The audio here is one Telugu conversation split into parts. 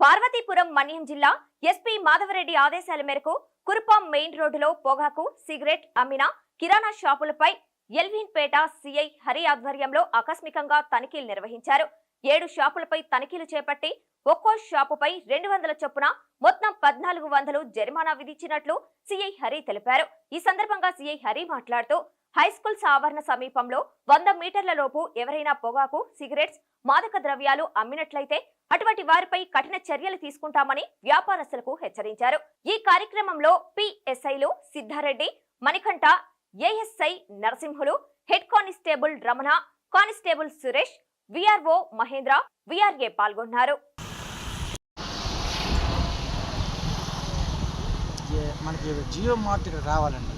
పార్వతీపురం మన్యం జిల్లా ఎస్పీ మాధవరెడ్డి ఆదేశాల మేరకు కురుపాం మెయిన్ రోడ్డులో పొగాకు సిగరెట్ అమ్మిన కిరాణా షాపులపై ఎల్విన్పేట సిఐ హరి ఆధ్వర్యంలో ఆకస్మికంగా తనిఖీలు నిర్వహించారు. ఏడు షాపులపై తనిఖీలు చేపట్టి ఒక్కో షాపుపై రెండు వందల చొప్పున మొత్తం పద్నాలుగు వందలు జరిమానా విధించినట్లు సిఐ హరి తెలిపారు. ఈ సందర్భంగా సిఐ హరి మాట్లాడుతూ హైస్కూల్ సావరణ సమీపంలో వంద మీటర్ల లోపు ఎవరైనా పొగాకు సిగరెట్స్ మాదక ద్రవ్యాలు అమ్మినట్లయితే అటువంటి వారిపై కఠిన చర్యలు తీసుకుంటామని వ్యాపారస్తులకు హెచ్చరించారు. ఈ కార్యక్రమంలో పిఎస్ఐలు Siddareddy Manikanta ASI Narasimhulu head constable Ramana constable Suresh VRO Mahendra VRA పాల్గొన్నారు. మనకి జియో మార్ట్ ఇక్కడ రావాలండి.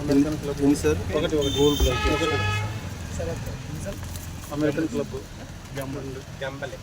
అమెరికన్ క్లబ్ ఉంది సార్ ఒకటి ఒకటి goal club American club గంబలే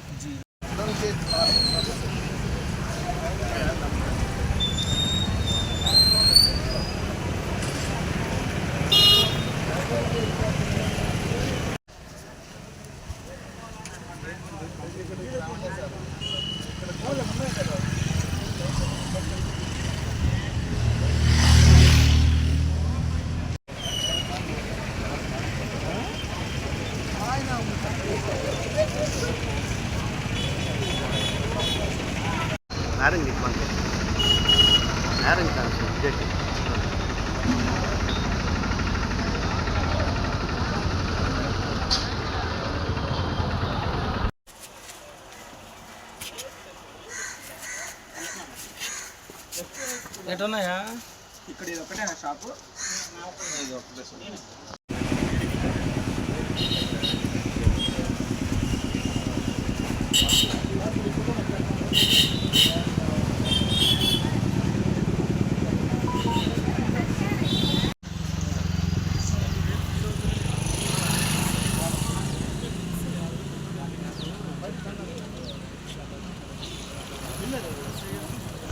Narangi మనకి నారంగి కాదు జెట్ ఎటున్నాయా ఇక్కడ ఇది ఒకటే షాపు ఆ Thank you.